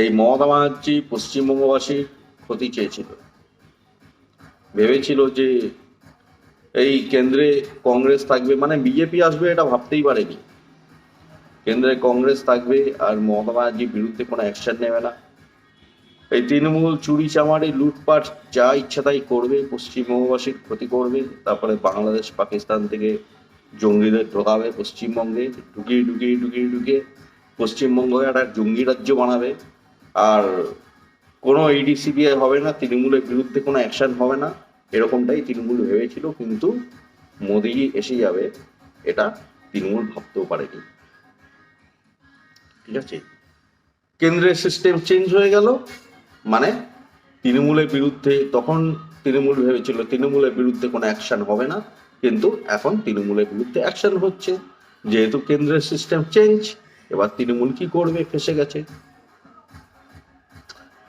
এই মমতা ব্যানার্জি পশ্চিমবঙ্গবাসীর ক্ষতি চেয়েছিল। ভেবেছিল যে এই কেন্দ্রে কংগ্রেস থাকবে মানে বিজেপি আসবে এটা ভাবতেই পারেনি। কেন্দ্রে কংগ্রেস থাকবে আর মমতা ব্যানার্জির বিরুদ্ধে কোনো অ্যাকশন নেবে না। এই তৃণমূল চুরি চামারি লুটপাট যা ইচ্ছা তাই করবে, পশ্চিমবঙ্গবাসীর ক্ষতি করবে, তারপরে বাংলাদেশ পাকিস্তান থেকে জঙ্গিদের ঢোকাবে পশ্চিমবঙ্গে ঢুকিয়ে ঢুকিয়ে ঢুকিয়ে ঢুকিয়ে পশ্চিমবঙ্গকে একটা জঙ্গি রাজ্য বানাবে। আর কোনো ইডি সিবিআই হবে না, তৃণমূলের বিরুদ্ধে কোনো অ্যাকশন হবে না, এরকমটাই তৃণমূল ভেবেছিল, কিন্তু মোদি এসে যাবে, এটা তৃণমূল ভাবতেও পারেনি। ঠিক আছে? কেন্দ্রের সিস্টেম চেঞ্জ হয়ে গেল মানে তৃণমূলের বিরুদ্ধে, তখন তৃণমূল ভেবেছিল তৃণমূলের বিরুদ্ধে কোনো অ্যাকশন হবে না, কিন্তু এখন তৃণমূলের বিরুদ্ধে অ্যাকশন হচ্ছে। যেহেতু কেন্দ্রের সিস্টেম চেঞ্জ এবার তৃণমূল কি করবে, ফেসে গেছে।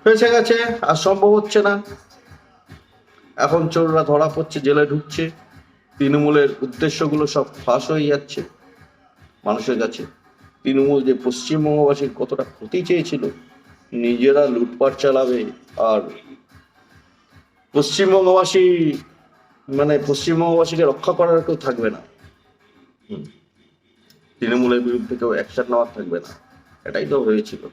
ফেসে গেছে, আর সম্ভব হচ্ছে না। এখন চোররা ধরা পড়ছে, জেলে ঢুকছে। তৃণমূলের উদ্দেশ্যগুলো সব ফাঁস হয়ে যাচ্ছে মানুষের কাছে। তৃণমূল যে পশ্চিমবঙ্গবাসীর কতটা ক্ষতি চেয়েছিল, নিজেরা লুটপাট চালাবে, আর পশ্চিমবঙ্গবাসী মানে পশ্চিমবঙ্গবাসীকে রক্ষা করার কেউ থাকবে না। তৃণমূলের বিরুদ্ধে কেউ অ্যাকশন নেওয়ার থাকবে না। এটাই তো হয়েছিল।